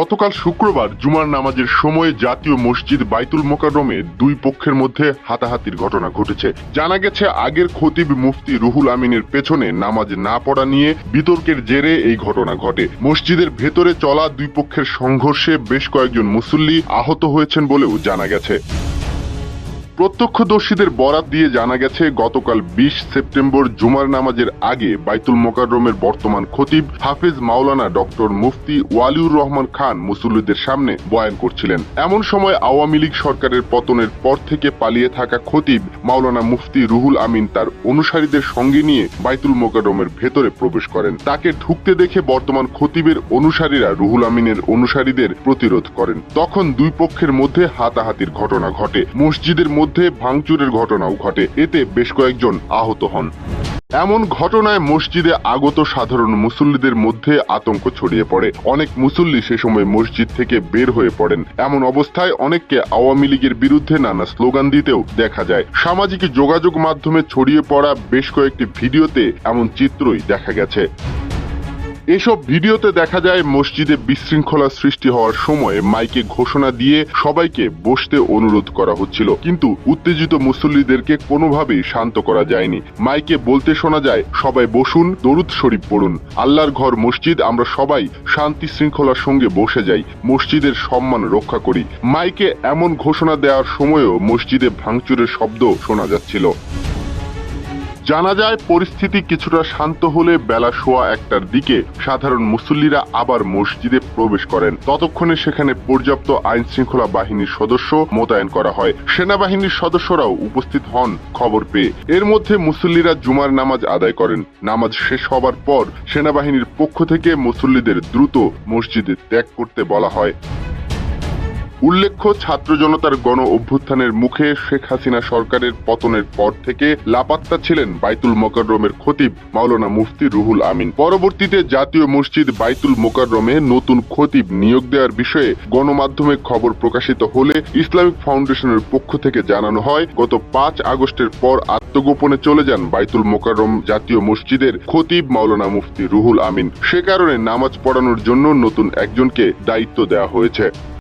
গতকাল শুক্রবার জুমার নামাজের সময় জাতীয় মসজিদ বাইতুল মোকারমে দুই পক্ষের মধ্যে হাতাহাতির ঘটনা ঘটেছে। জানা গেছে, আগের খতিব মুফতি রুহুল আমিনের পেছনে নামাজ না পড়া নিয়ে বিতর্কের জেরে এই ঘটনা ঘটে। মসজিদের ভেতরে চলা দুই পক্ষের সংঘর্ষে বেশ কয়েকজন মুসল্লি আহত হয়েছেন বলেও জানা গেছে। প্রত্যক্ষদর্শীদের বরাত দিয়ে জানা গেছে, গতকাল বিশ সেপ্টেম্বর জুমার নামাজের আগে বাইতুল মোকাররমের বর্তমান খতিব হাফেজ মাওলানা ডক্টর মুফতি ওয়ালিউর রহমান খান মুসল্লিদের সামনে বয়ান করছিলেন। এমন সময় আওয়ামী লীগ সরকারের পতনের পর থেকে পালিয়ে থাকা খতিব মাওলানা মুফতি রুহুল আমিন তার অনুসারীদের সঙ্গে নিয়ে বাইতুল মোকাররমের ভেতরে প্রবেশ করেন। তাকে ঢুকতে দেখে বর্তমান খতিবের অনুসারীরা রুহুল আমিনের অনুসারীদের প্রতিরোধ করেন। তখন দুই পক্ষের মধ্যে হাতাহাতির ঘটনা ঘটে। মসজিদের মধ্যে ভাঙচুরের ঘটনাও ঘটে। এতে বেশ কয়েকজন আহত হন। এমন ঘটনায় মসজিদে আগত সাধারণ মুসল্লিদের মধ্যে আতঙ্ক ছড়িয়ে পড়ে। অনেক মুসল্লি সে সময় মসজিদ থেকে বের হয়ে পড়েন। এমন অবস্থায় অনেককে আওয়ামী লীগের বিরুদ্ধে নানা স্লোগান দিতেও দেখা যায়। সামাজিক যোগাযোগ মাধ্যমে ছড়িয়ে পড়া বেশ কয়েকটি ভিডিওতে এমন চিত্রই দেখা গেছে। এসব ভিডিওতে দেখা যায় মসজিদে বিশৃঙ্খলা সৃষ্টি হওয়ার সময় মাইকে ঘোষণা দিয়ে সবাইকে বসতে অনুরোধ করা হচ্ছিল। কিন্তু উত্তেজিত মুসল্লিদেরকে কোনোভাবেই শান্ত করা যায়নি। মাইকে বলতে শোনা যায়, সবাই বসুন, দরুদ শরীফ পড়ুন। আল্লাহর ঘর মসজিদ, আমরা সবাই শান্তি শৃঙ্খলার সঙ্গে বসে যাই, মসজিদের সম্মান রক্ষা করি। মাইকে এমন ঘোষণা দেওয়ার সময়ও মসজিদে ভাঙচুরের শব্দ শোনা যাচ্ছিল। জানা যায়, পরিস্থিতি কিছুটা শান্ত হলে বেলা সোয়া একটার দিকে সাধারণ মুসল্লিরা আবার মসজিদে প্রবেশ করেন। ততক্ষণে সেখানে পর্যাপ্ত আইন শৃঙ্খলা বাহিনীর সদস্য মোতায়েন করা হয়। সেনাবাহিনীর সদস্যরাও উপস্থিত হন খবর পেয়ে। এর মধ্যে মুসল্লিরা জুমার নামাজ আদায় করেন। নামাজ শেষ হবার পর সেনাবাহিনীর পক্ষ থেকে মুসল্লিদের দ্রুত মসজিদে ত্যাগ করতে বলা হয়। উল্লেখ্য, ছাত্র জনতার গণ অভ্যুত্থানের মুখে শেখ হাসিনা সরকারের পতনের পর থেকে লাপাত্তা ছিলেন বাইতুল মোকাররমের খতিব মাওলানা মুফতি রুহুল আমিন। পরবর্তীতে জাতীয় মসজিদ বাইতুল মোকাররমে নতুন খতিব নিয়োগ দেওয়ার বিষয়ে গণমাধ্যমে খবর প্রকাশিত হলে ইসলামিক ফাউন্ডেশনের পক্ষ থেকে জানানো হয়, গত পাঁচ আগস্টের পর আত্মগোপনে চলে যান বাইতুল মোকাররম জাতীয় মসজিদের খতিব মাওলানা মুফতি রুহুল আমিন। সে কারণে নামাজ পড়ানোর জন্য নতুন একজনকে দায়িত্ব দেওয়া হয়েছে।